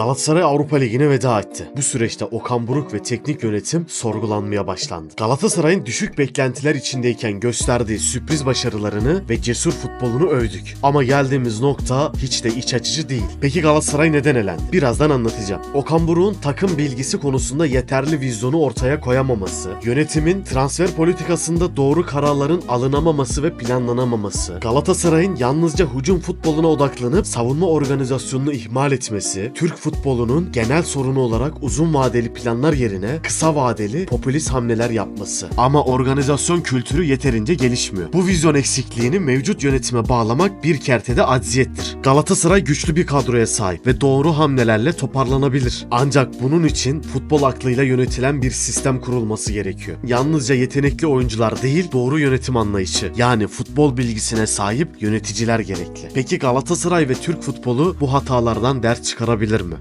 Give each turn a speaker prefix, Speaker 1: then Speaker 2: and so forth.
Speaker 1: Galatasaray Avrupa Ligi'ne veda etti. Bu süreçte Okan Buruk ve teknik yönetim sorgulanmaya başlandı. Galatasaray'ın düşük beklentiler içindeyken gösterdiği sürpriz başarılarını ve cesur futbolunu övdük. Ama geldiğimiz nokta hiç de iç açıcı değil. Peki Galatasaray neden elendi? Birazdan anlatacağım. Okan Buruk'un takım bilgisi konusunda yeterli vizyonu ortaya koyamaması, yönetimin transfer politikasında doğru kararların alınamaması ve planlanamaması, Galatasaray'ın yalnızca hücum futboluna odaklanıp savunma organizasyonunu ihmal etmesi, Türk futbolunun genel sorunu olarak uzun vadeli planlar yerine kısa vadeli popülist hamleler yapması. Ama organizasyon kültürü yeterince gelişmiyor. Bu vizyon eksikliğini mevcut yönetime bağlamak bir kertede acziyettir. Galatasaray güçlü bir kadroya sahip ve doğru hamlelerle toparlanabilir. Ancak bunun için futbol aklıyla yönetilen bir sistem kurulması gerekiyor. Yalnızca yetenekli oyuncular değil, doğru yönetim anlayışı yani futbol bilgisine sahip yöneticiler gerekli. Peki Galatasaray ve Türk futbolu bu hatalardan ders çıkarabilir mi?